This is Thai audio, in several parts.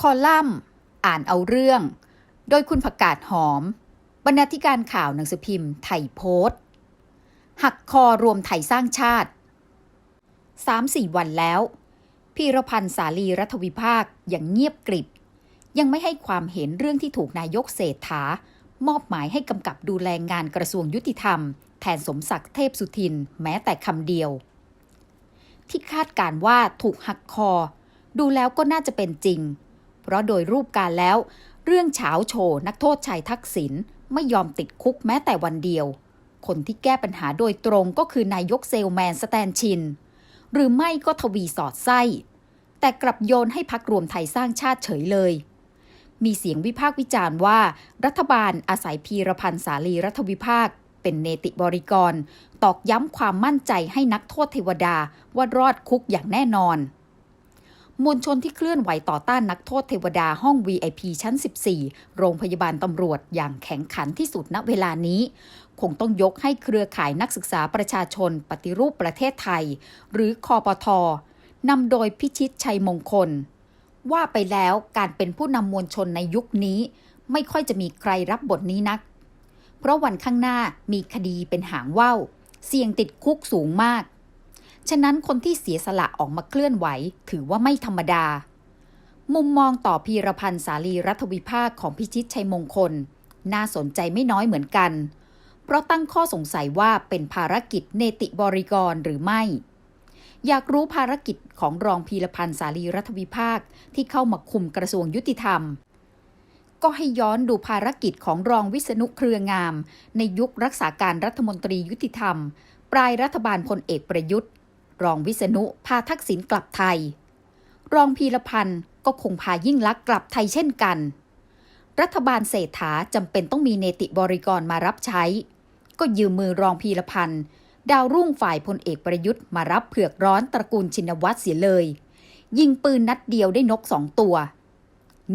คอลัมน์ อ่านเอาเรื่อง โดยคุณผักกาดหอม บรรณาธิการข่าวหนังสือพิมพ์ไทยโพสต์ หักคอรวมไทยสร้างชาติ 3-4 วันแล้ว พีรพันธ์สาลีรัฐวิภาคอย่างเงียบกริบ ยังไม่ให้ความเห็นเรื่องที่ถูกนายกเศรษฐามอบหมายให้กำกับดูแลงานกระทรวงยุติธรรม แทนสมศักดิ์เทพสุทิน แม้แต่คำเดียว ที่คาดการณ์ว่าถูกหักคอ ดูแล้วก็น่าจะเป็นจริง เพราะโดยรูปการแล้ว เรื่องเฉาโชว์นักโทษชายทักษิณไม่ยอมติดคุกแม้แต่วันเดียว คนที่แก้ปัญหาโดยตรงก็คือนายกเซลแมนสแตนชิน หรือไม่ก็ทวีสอดไส้ แต่กลับโยนให้พักรวมไทยสร้างชาติเฉยเลย มีเสียงวิพากษ์วิจารณ์ว่า รัฐบาลอาศัยพีรพันธ์สาลีรัฐวิภาค เป็นเนติบริกร ตอกย้ำความมั่นใจให้นักโทษเทวดาว่ารอดคุกอย่างแน่นอน มวลชนที่เคลื่อนไหวต่อต้านนักโทษเทวดาห้อง VIP ชั้น 14 โรงพยาบาลตำรวจอย่างแข็งขันที่สุดณเวลานี้ คงต้องยกให้เครือข่ายนักศึกษาประชาชนปฏิรูปประเทศไทย หรือคอปทนำโดยพิชิตชัยมงคล ว่าไปแล้วการเป็นผู้นำมวลชนในยุคนี้ ไม่ค่อยจะมีใครรับบทนี้นัก เพราะวันข้างหน้ามีคดีเป็นหางว่าวเสี่ยงติดคุกสูงมาก ฉะนั้นคนที่เสียสละออกมาเคลื่อนไหว ถือว่าไม่ธรรมดา มุมมองต่อพีรพันธ์สาลีรัฐวิภาคของพิชิตชัยมงคล น่าสนใจไม่น้อยเหมือนกัน เพราะตั้งข้อสงสัยว่าเป็นภารกิจเนติบริกรหรือไม่ อยากรู้ภารกิจของรองพีรพันธ์สาลีรัฐวิภาคที่เข้ามาคุมกระทรวงยุติธรรมก็ให้ย้อนดูภารกิจของรองวิษณุเครืองาม ในยุครักษาการรัฐมนตรียุติธรรม ปลายรัฐบาลพลเอกประยุทธ์ รองวิษณุพาทักษิณกลับไทย รองพีรพันธ์ก็คงพายิ่งลักษณ์กลับไทยเช่นกัน รัฐบาลเศรษฐาจำเป็นต้องมีเนติบริกรมารับใช้ ก็ยืมมือรองพีรพันธ์ดาวรุ่งฝ่ายพลเอกประยุทธ์มารับเผือกร้อนตระกูลชินวัตรเสียเลย ยิงปืนนัดเดียวได้นกสองตัว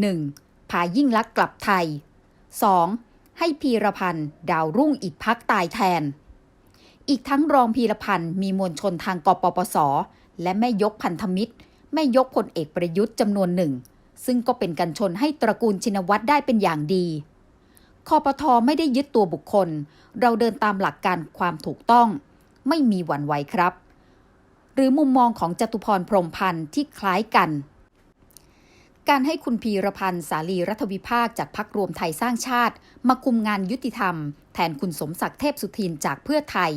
1. พายิ่งลักษณ์กลับไทย 2. ให้พีรพันธ์ดาวรุ่งอีกพักตายแทน อีกทั้งรองพีรพันธ์มีมวลชนทางกปปส และแม่ยกพันธมิตร แม่ยกพลเอกประยุทธ์จำนวนหนึ่ง ซึ่งก็เป็นกันชนให้ตระกูลชินวัตรได้เป็นอย่างดีคอปทไม่ได้ยึดตัวบุคคล เราเดินตามหลักการความถูกต้อง ไม่มีหวั่นไหวครับ หรือมุมมองของจตุพรพรมพันธ์ที่คล้ายกัน การให้คุณพีรพันธ์สาลีรัฐวิภาคจากพักรวมไทยสร้างชาติ มาคุมงานยุติธรรม แทนคุณสมศักดิ์เทพสุทินจากเพื่อไทย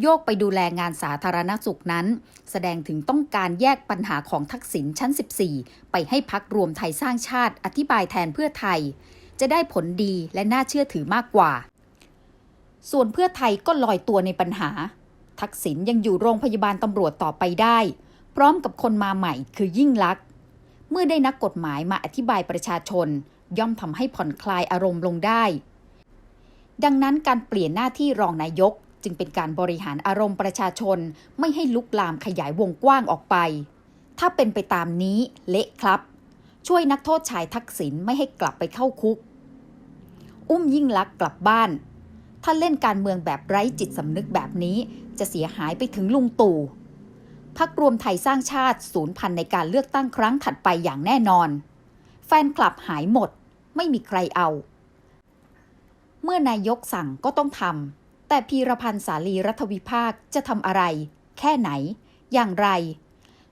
โยกไปดูแลงานสาธารณสุขนั้น แสดงถึงต้องการแยกปัญหาของทักษิณชั้น 14 ไปให้พักรวมไทยสร้างชาติ อธิบายแทนเพื่อไทย จะได้ผลดีและน่าเชื่อถือมากกว่า ส่วนเพื่อไทยก็ลอยตัวในปัญหา ทักษิณยังอยู่โรงพยาบาลตำรวจต่อไปได้ พร้อมกับคนมาใหม่คือยิ่งลักษณ์ เมื่อได้นักกฎหมายมาอธิบายประชาชน ย่อมทำให้ผ่อนคลายอารมณ์ลงได้ ดังนั้นการเปลี่ยนหน้าที่รองนายกจึงเป็นการบริหารอารมณ์ประชาชน ไม่ให้ลุกลามขยายวงกว้างออกไป ถ้าเป็นไปตามนี้เละครับ ช่วยนักโทษชายทักษิณไม่ให้กลับไปเข้าคุก อุ้มยิ่งลักษ์กลับบ้าน ถ้าเล่นการเมืองแบบไร้จิตสำนึกแบบนี้จะเสียหายไปถึงลุงตู่ พักรวมไทยสร้างชาติศูนย์พันในการเลือกตั้งครั้งถัดไปอย่างแน่นอน แฟนคลับหายหมด ไม่มีใครเอา เมื่อนายกสั่งก็ต้องทำแต่พีรพันธ์สาลีรัฐวิภาคจะทำอะไร แค่ไหน อย่างไร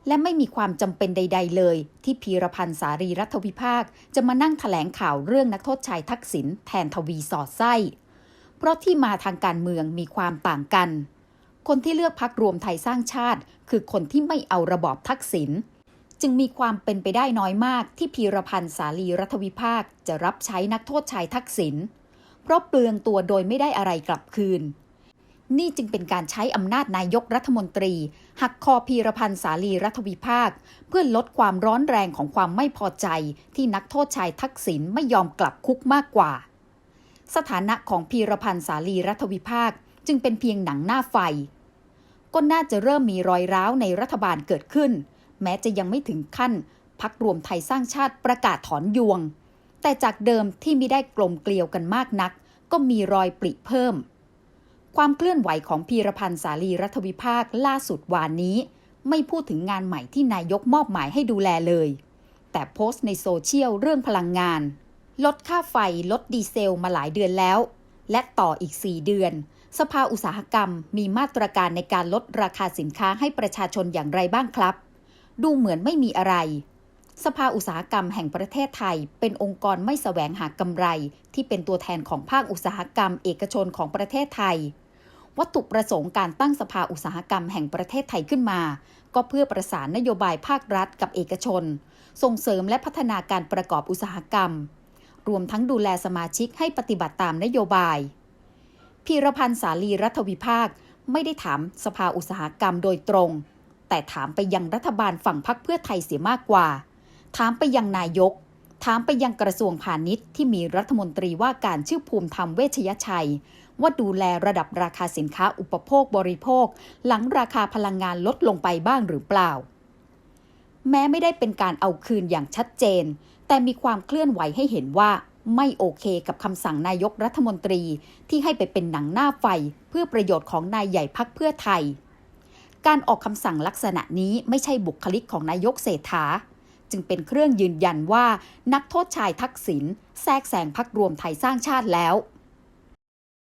และไม่มีความจำเป็นใด ๆ เลย ที่พีรพันธ์สารีรัฐวิภาคจะมานั่งถแถลงข่าวเรื่องนักโทษชายทักษิณแทนทวีสอดไส้ เพราะที่มาทางการเมืองมีความต่างกัน คนที่เลือกพักรวมไทยสร้างชาติ คือคนที่ไม่เอาระบอบทักษิณจึงมีความเป็นไปได้น้อยมากที่พีรพันธ์สาลีรัฐวิภาคจะรับใช้นักโทษชายทักษิณเพราะเปลืองตัวโดยไม่ได้อะไรกลับคืน นี่จึงเป็นการใช้อำนาจนายกรัฐมนตรี หักคอพีรพันธ์สาลีรัฐวิภาค เพื่อลดความร้อนแรงของความไม่พอใจที่นักโทษชายทักษิณไม่ยอมกลับคุกมากกว่า สถานะของพีรพันธ์สาลีรัฐวิภาค จึงเป็นเพียงหนังหน้าไฟ ก็น่าจะเริ่มมีรอยร้าวในรัฐบาลเกิดขึ้น แม้จะยังไม่ถึงขั้นพักรวมไทยสร้างชาติประกาศถอนยวง แต่จากเดิมที่ไม่ได้กลมเกลียวกันมากนัก ก็มีรอยปริเพิ่ม ความเคลื่อนไหวของพีรพันธ์สาลีรัฐวิภาคล่าสุดวานนี้ ไม่พูดถึงงานใหม่ที่นายกมอบหมายให้ดูแลเลย แต่โพสต์ในโซเชียลเรื่องพลังงาน ลดค่าไฟลดดีเซลมาหลายเดือนแล้ว และต่ออีก 4 เดือน สภาอุตสาหกรรมมีมาตรการในการลดราคาสินค้าให้ประชาชนอย่างไรบ้างครับ ดูเหมือนไม่มีอะไร สภาอุตสาหกรรมแห่งประเทศไทย เป็นองค์กรไม่แสวงหากำไร ที่เป็นตัวแทนของภาคอุตสาหกรรม เอกชนของประเทศไทย วัตถุประสงค์การตั้งสภาอุตสาหกรรมแห่งประเทศไทยขึ้นมา ก็เพื่อประสานนโยบายภาครัฐกับเอกชน ส่งเสริมและพัฒนาการประกอบอุตสาหกรรม รวมทั้งดูแลสมาชิกให้ปฏิบัติตามนโยบาย พีรพันธ์สาลีรัฐวิภาค ไม่ได้ถามสภาอุตสาหกรรมโดยตรง แต่ถามไปยังรัฐบาลฝั่งพักเพื่อไทยเสียมากกว่า ถามไปยังนายก ถามไปยังกระทรวงพาณิชย์ที่มีรัฐมนตรีว่าการชื่อภูมิธรรมเวชยชัย ว่าดูแลระดับราคาสินค้าอุปโภคบริโภค หลังราคาพลังงานลดลงไปบ้างหรือเปล่า แม้ไม่ได้เป็นการเอาคืนอย่างชัดเจน แต่มีความเคลื่อนไหวให้เห็นว่า ไม่โอเคกับคำสั่งนายกรัฐมนตรีที่ให้ไปเป็นหนังหน้าไฟเพื่อประโยชน์ของนายใหญ่พักเพื่อไทย การออกคำสั่งลักษณะนี้ไม่ใช่บุคลิกของนายกเศรษฐา จึงเป็นเครื่องยืนยันว่านักโทษชายทักษิณแทรกแซงพักรวมไทยสร้างชาติแล้ว